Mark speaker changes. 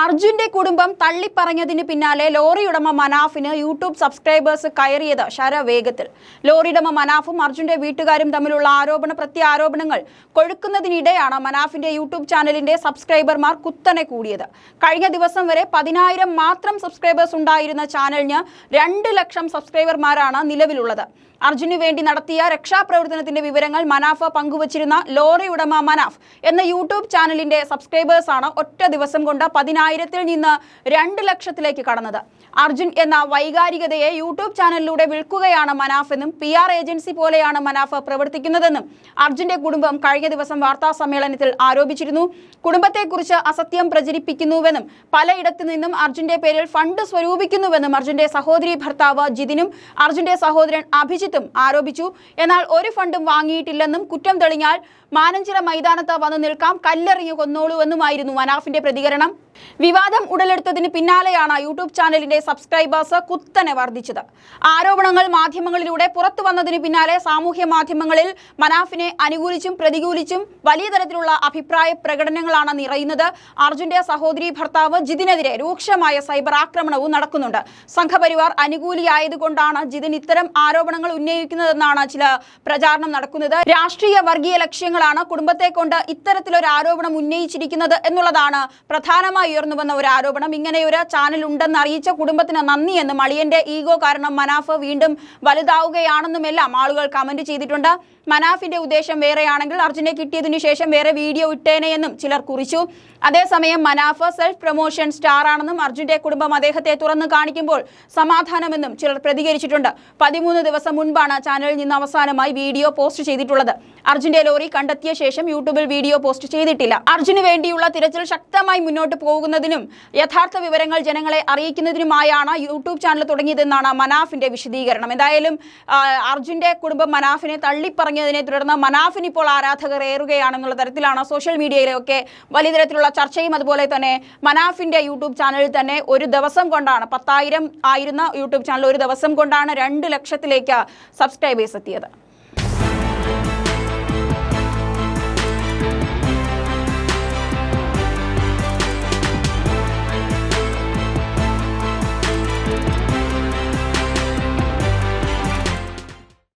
Speaker 1: അർജുന്റെ കുടുംബം തള്ളിപ്പറഞ്ഞതിന് പിന്നാലെ ലോറി ഉടമ മനാഫിന് യൂട്യൂബ് സബ്സ്ക്രൈബേഴ്സ് കയറിയത് ശരവേഗത്തിൽ. ലോറി ഉടമ മനാഫും അർജുന്റെ വീട്ടുകാരും തമ്മിലുള്ള ആരോപണ പ്രത്യാരോപണങ്ങൾ കൊഴുക്കുന്നതിനിടെയാണ് മനാഫിന്റെ യൂട്യൂബ് ചാനലിന്റെ സബ്സ്ക്രൈബർമാർ കുത്തനെ കൂടിയത്. കഴിഞ്ഞ ദിവസം വരെ പതിനായിരം മാത്രം സബ്സ്ക്രൈബേഴ്സ് ഉണ്ടായിരുന്ന ചാനലിന് രണ്ട് ലക്ഷം സബ്സ്ക്രൈബർമാരാണ് നിലവിലുള്ളത്. അർജുന് വേണ്ടി നടത്തിയ രക്ഷാപ്രവർത്തനത്തിന്റെ വിവരങ്ങൾ മനാഫ പങ്കുവച്ചിരുന്ന ലോറി ഉടമ മനാഫ് എന്ന യൂട്യൂബ് ചാനലിന്റെ സബ്സ്ക്രൈബേഴ്സാണ് ഒറ്റ ദിവസം കൊണ്ട് പതിനായിരത്തിൽ നിന്ന് രണ്ട് ലക്ഷത്തിലേക്ക് കടന്നത്. അർജുൻ എന്ന വൈകാരികതയെ യൂട്യൂബ് ചാനലിലൂടെ വിൽക്കുകയാണ് മനാഫ് എന്നും പി ആർ ഏജൻസി പോലെയാണ് മനാഫ് പ്രവർത്തിക്കുന്നതെന്നും അർജുന്റെ കുടുംബം കഴിഞ്ഞ ദിവസം വാർത്താ സമ്മേളനത്തിൽ ആരോപിച്ചിരുന്നു. കുടുംബത്തെക്കുറിച്ച് അസത്യം പ്രചരിപ്പിക്കുന്നുവെന്നും പലയിടത്തു നിന്നും അർജുന്റെ പേരിൽ ഫണ്ട് സ്വരൂപിക്കുന്നുവെന്നും അർജുന്റെ സഹോദരി ഭർത്താവ് ജിതിനും അർജുന്റെ സഹോദരൻ അഭിജിത്തും ആരോപിച്ചു. എന്നാൽ ഒരു ഫണ്ടും വാങ്ങിയിട്ടില്ലെന്നും കുറ്റം തെളിഞ്ഞാൽ മാനഞ്ചിറ മൈതാനത്ത് വന്നു നിൽക്കാം കല്ലെറിഞ്ഞു കൊന്നോളൂ എന്നുമായിരുന്നു മനാഫിന്റെ പ്രതികരണം. വിവാദം ഉടലെടുത്തതിന് പിന്നാലെയാണ് യൂട്യൂബ് ചാനലിന്റെ സബ്സ്ക്രൈബേഴ്സ് കുത്തനെ വർദ്ധിച്ചത്. ആരോപണങ്ങൾ മാധ്യമങ്ങളിലൂടെ പുറത്തു വന്നതിന് പിന്നാലെ സാമൂഹ്യ മാധ്യമങ്ങളിൽ മനാഫിനെ അനുകൂലിച്ചും പ്രതികൂലിച്ചും വലിയ തരത്തിലുള്ള അഭിപ്രായ പ്രകടനങ്ങളാണ് നിറയുന്നത്. അർജുന്റെ സഹോദരി ഭർത്താവ് ജിതിനെതിരെ രൂക്ഷമായ സൈബർ ആക്രമണവും നടക്കുന്നുണ്ട്. സംഘപരിവാർ അനുകൂലിയായതുകൊണ്ടാണ് ജിതിൻ ഇത്തരം ആരോപണങ്ങൾ ഉന്നയിക്കുന്നതെന്നാണ് ചില പ്രചാരണം നടക്കുന്നത്. രാഷ്ട്രീയ വർഗീയ ലക്ഷ്യങ്ങളാണ് കുടുംബത്തെ കൊണ്ട് ഇത്തരത്തിലൊരു ആരോപണം ഉന്നയിച്ചിരിക്കുന്നത് എന്നുള്ളതാണ് പ്രധാനമായി ഉയർന്നു വന്ന ഒരു ആരോപണം. ഇങ്ങനെയൊരു ചാനൽ ഉണ്ടെന്ന് അറിയിച്ച കുടുംബത്തിന് നന്ദിയെന്നും അളിയന്റെ ഈഗോ കാരണം മനാഫ് വീണ്ടും വലുതാവുകയാണെന്നും എല്ലാം ആളുകൾ കമന്റ് ചെയ്തിട്ടുണ്ട്. മനാഫിന്റെ ഉദ്ദേശം വേറെയാണെങ്കിൽ അർജുനെ കിട്ടിയതിനു ശേഷം വേറെ വീഡിയോ ഇട്ടേനെ എന്നും ചിലർ കുറിച്ചു. അതേസമയം മനാഫ് സെൽഫ് പ്രൊമോഷൻ സ്റ്റാർ ആണെന്നും അർജുന്റെ കുടുംബം അദ്ദേഹത്തെ തുറന്നു കാണിക്കുമ്പോൾ സമാധാനമെന്നും ചിലർ പ്രതികരിച്ചിട്ടുണ്ട്. പതിമൂന്ന് ദിവസം മുൻപാണ് ചാനലിൽ നിന്ന് അവസാനമായി വീഡിയോ പോസ്റ്റ് ചെയ്തിട്ടുള്ളത്. അർജുന്റെ ലോറി കണ്ടെത്തിയ ശേഷം യൂട്യൂബിൽ വീഡിയോ പോസ്റ്റ് ചെയ്തിട്ടില്ല. അർജുന് വേണ്ടിയുള്ള തിരച്ചിൽ ശക്തമായി മുന്നോട്ട് പോകുന്നതിനും യഥാർത്ഥ വിവരങ്ങൾ ജനങ്ങളെ അറിയിക്കുന്നതിനുമായാണ് യൂട്യൂബ് ചാനൽ തുടങ്ങിയതെന്നാണ് മനാഫിന്റെ വിശദീകരണം. എന്തായാലും അർജുന്റെ കുടുംബം മനാഫിനെ തള്ളിപ്പറഞ്ഞതിനെ തുടർന്ന് മനാഫിന് ഇപ്പോൾ ആരാധകർ ഏറുകയാണെന്നുള്ള തരത്തിലാണ് സോഷ്യൽ മീഡിയയിലൊക്കെ വലിയ തരത്തിലുള്ള ചർച്ചയും. അതുപോലെ തന്നെ മനാഫിന്റെ യൂട്യൂബ് ചാനലിൽ തന്നെ ഒരു ദിവസം കൊണ്ടാണ് പത്തായിരം ആയിരുന്ന യൂട്യൂബ് ചാനൽ ഒരു ദിവസം കൊണ്ടാണ് രണ്ട് ലക്ഷത്തിലേക്ക് സബ്സ്ക്രൈബേഴ്സ് എത്തിയത്.